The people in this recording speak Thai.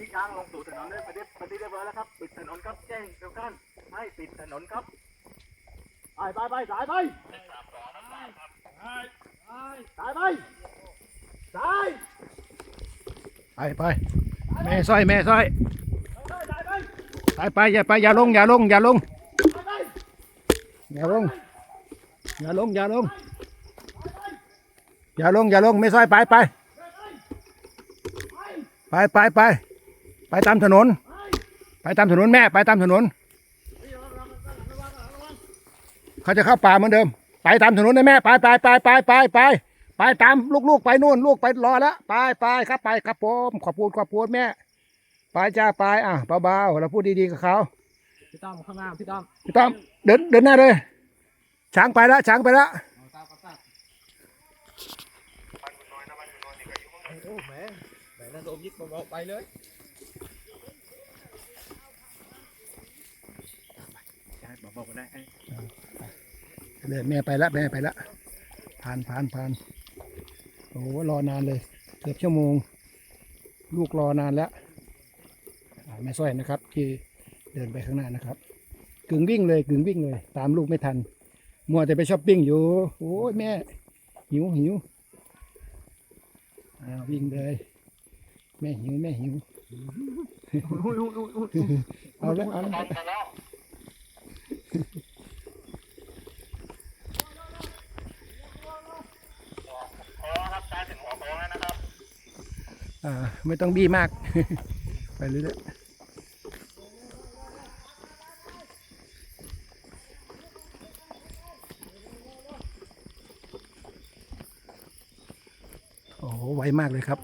นี้ช้างลงสู่ถนนได้ประเดี๋ยวประเดี๋ยวเรียบร้อยแล้วครับ ปิดถนนครับแจ้งทุกท่านให้ปิดถนนครับ ไปไปไปสายไปสายไปสายไปไปแม่สร้อยแม่สร้อยสายไปไปไปอย่าไปอย่าลงอย่าลงอย่าลงอย่าลงอย่าลงอย่าลงอย่าลงอย่าลงไม่สร้อยไปไปไปไปไป ไปตามถนน ไปตามถนนแม่ ไปตามถนน เขาจะเข้าป่าเหมือนเดิม ไปตามถนนนะแม่ ไปไปไปไปไปไปไปตามลูกๆไปนู่นลูกไปรอแล้วไปไปครับไปครับผมขอบคุณขอบคุณแม่ไปจ้าไปอะเบาๆเราพูดดีๆกับเขาพี่ต้อมข้างหน้าพี่ต้อมพี่ต้อมเดินเดินหน้าเลยช้างไปแล้วช้างไปแล้วตามตามโอ้แหมแหมนั่นโดมยิกเบาๆไปเลย เบาๆก็ได้เลยแม่ไปแล้วแม่ไปแล้วผ่านผ่านผ่านโอ้โหรอนานเลย เกือบชั่วโมง ลูกรอนานแล้วอ่าแม่สร้อยนะครับ ที่เดินไปข้างหน้านะครับ กึ่งวิ่งเลยกึ่งวิ่งเลย ตามลูกไม่ทัน มัวแต่ไปช้อปปิ้งอยู่โอ้ยแม่ หิวหิวอ้าววิ่งเลย แม่หิวแม่หิวเอาแล้วเอาแล้วอ่า ไม่ต้องบี้มาก ไปเรื่อยๆโอ้ไวมากเลยครับ